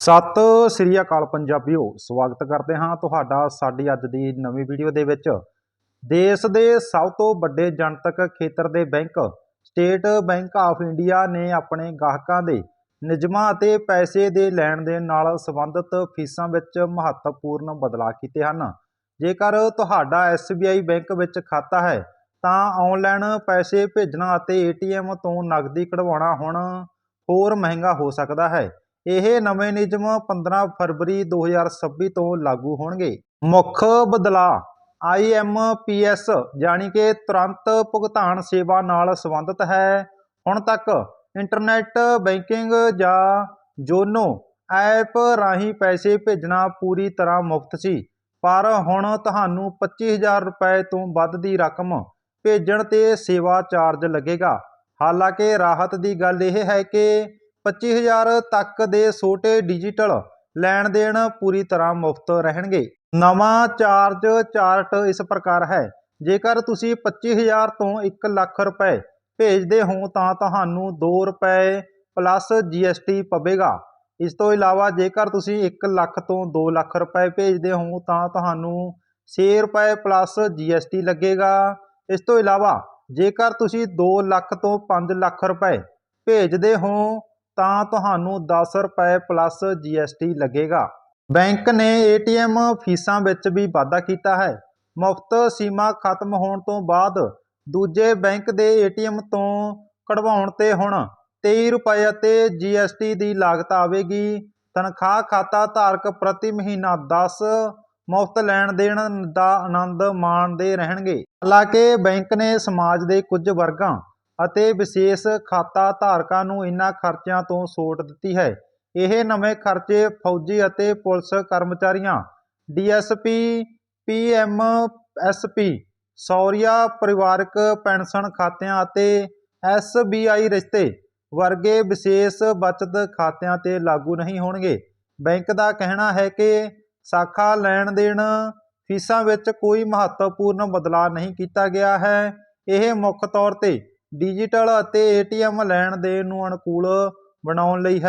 ਸਤਿ ਸ੍ਰੀ ਅਕਾਲ ਪੰਜਾਬੀਓ, ਸਵਾਗਤ ਕਰਦੇ ਹਾਂ ਤੁਹਾਡਾ ਸਾਡੀ ਅੱਜ ਦੀ ਨਵੀਂ ਵੀਡੀਓ ਦੇ ਵਿੱਚ। ਦੇਸ਼ ਦੇ ਸਭ ਤੋਂ ਵੱਡੇ ਜਨਤਕ ਖੇਤਰ ਦੇ bank, State Bank of India ਨੇ ਆਪਣੇ ਗਾਹਕਾਂ ਦੇ ਨਿਯਮਾਂ ਅਤੇ ਪੈਸੇ ਦੇ ਲੈਣ ਦੇਣ ਨਾਲ ਸੰਬੰਧਿਤ ਫੀਸਾਂ ਵਿੱਚ ਮਹੱਤਵਪੂਰਨ ਬਦਲਾਅ ਕੀਤੇ ਹਨ। ਜੇਕਰ ਤੁਹਾਡਾ SBI ਬੈਂਕ ਵਿੱਚ ਖਾਤਾ ਹੈ, ਤਾਂ ਆਨਲਾਈਨ ਪੈਸੇ ਭੇਜਣਾ ਅਤੇ ATM ਤੋਂ ਨਕਦੀ ਕਢਵਾਉਣਾ ਹੁਣ ਹੋਰ ਮਹਿੰਗਾ ਹੋ ਸਕਦਾ ਹੈ। ਇਹ ਨਵੇਂ ਨਿਯਮ 15 ਫਰਵਰੀ 2026 ਤੋਂ ਲਾਗੂ ਹੋਣਗੇ। ਮੁੱਖ ਬਦਲਾਅ IMPS ਜਾਣੀ ਕਿ ਤੁਰੰਤ ਭੁਗਤਾਨ ਸੇਵਾ ਨਾਲ ਸੰਬੰਧਿਤ ਹੈ। ਹੁਣ ਤੱਕ ਇੰਟਰਨੈਟ ਬੈਂਕਿੰਗ ਜਾਂ ਜੋਨੋ ਐਪ ਰਾਹੀਂ ਪੈਸੇ ਭੇਜਣਾ ਪੂਰੀ ਤਰ੍ਹਾਂ ਮੁਫਤ ਸੀ, ਪਰ ਹੁਣ ਤੁਹਾਨੂੰ 25000 ਰੁਪਏ ਤੋਂ ਵੱਧ ਦੀ ਰਕਮ ਭੇਜਣ ਤੇ ਸੇਵਾ ਚਾਰਜ ਲੱਗੇਗਾ। ਹਾਲਾਂਕਿ ਰਾਹਤ ਦੀ ਗੱਲ ਇਹ ਹੈ ਕਿ 25000 ਤੱਕ ਦੇ ਛੋਟੇ ਡਿਜੀਟਲ ਲੈਣ ਦੇਣ ਪੂਰੀ ਤਰ੍ਹਾਂ ਮੁਫਤ ਰਹਿਣਗੇ। ਨਵਾਂ ਚਾਰਜ ਚਾਰਟ ਇਸ ਪ੍ਰਕਾਰ ਹੈ, ਜੇਕਰ ਤੁਸੀਂ 25000 ਤੋਂ 1 ਲੱਖ ਰੁਪਏ ਭੇਜਦੇ ਹੋ ਤਾਂ ਤੁਹਾਨੂੰ 2 ਰੁਪਏ ਪਲੱਸ GST ਪਵੇਗਾ। ਇਸ ਤੋਂ ਇਲਾਵਾ ਜੇਕਰ ਤੁਸੀਂ 1 ਲੱਖ ਤੋਂ 2 ਲੱਖ ਰੁਪਏ ਭੇਜਦੇ ਹੋ ਤਾਂ ਤੁਹਾਨੂੰ 6 ਰੁਪਏ ਪਲੱਸ GST ਲੱਗੇਗਾ। ਇਸ ਤੋਂ ਇਲਾਵਾ ਜੇਕਰ ਤੁਸੀਂ 2 ਲੱਖ ਤੋਂ 5 ਲੱਖ ਰੁਪਏ ਭੇਜਦੇ ਹੋ ਤਾਂ ਤੁਹਾਨੂੰ 10 ਰੁਪਏ ਪਲੱਸ GST ਲੱਗੇਗਾ। ਬੈਂਕ ਨੇ ATM ਫੀਸਾਂ ਵਿੱਚ ਵੀ ਵਾਧਾ ਕੀਤਾ ਹੈ। ਮੁਫਤ ਸੀਮਾ ਖਤਮ ਹੋਣ ਤੋਂ ਬਾਅਦ ਦੂਜੇ ਬੈਂਕ ਦੇ ATM ਤੋਂ ਕਢਵਾਉਣ ਤੇ ਹੁਣ 23 ਰੁਪਏ ਅਤੇ GST ਦੀ ਲਾਗਤ ਆਵੇਗੀ। ਤਨਖਾਹ ਖਾਤਾ ਧਾਰਕ ਪ੍ਰਤੀ ਮਹੀਨਾ 10 ਮੁਫਤ ਲੈਣ ਦੇਣ ਦਾ ਆਨੰਦ ਮਾਣਦੇ ਰਹਿਣਗੇ। ਹਾਲਾਂਕਿ ਬੈਂਕ ਨੇ ਸਮਾਜ ਦੇ ਕੁਝ ਵਰਗਾਂ ਅਤੇ ਵਿਸ਼ੇਸ਼ ਖਾਤਾ ਧਾਰਕਾਂ ਨੂੰ ਇਨ੍ਹਾਂ ਖਰਚਿਆਂ ਤੋਂ ਛੋਟ ਦਿੱਤੀ ਹੈ। ਇਹ ਨਵੇਂ ਖਰਚੇ ਫੌਜੀ ਅਤੇ ਪੁਲਿਸ ਕਰਮਚਾਰੀਆਂ, ਡੀਐਸਪੀ, ਪੀਐਮਐਸਪੀ, ਸੌਰੀਆ ਪਰਿਵਾਰਕ ਪੈਨਸ਼ਨ ਖਾਤਿਆਂ ਅਤੇ ਐਸਬੀਆਈ ਰਿਸ਼ਤੇ ਵਰਗੇ ਵਿਸ਼ੇਸ਼ ਬਚਤ ਖਾਤਿਆਂ ਤੇ ਲਾਗੂ ਨਹੀਂ ਹੋਣਗੇ। ਬੈਂਕ ਦਾ ਕਹਿਣਾ ਹੈ ਕਿ ਸਾਖਾ ਲੈਣ ਦੇਣ ਫੀਸਾਂ ਵਿੱਚ ਕੋਈ ਮਹੱਤਵਪੂਰਨ ਬਦਲਾਅ ਨਹੀਂ ਕੀਤਾ ਗਿਆ ਹੈ। ਇਹ ਮੁੱਖ ਤੌਰ ਤੇ ਡਿਜੀਟਲ ਅਤੇ ਏਟੀਐਮ ਲੈਣ ਦੇਣ ਨੂੰ ਅਨੁਕੂਲ ਬਣਾਉਣ ਲਈ ਹੈ।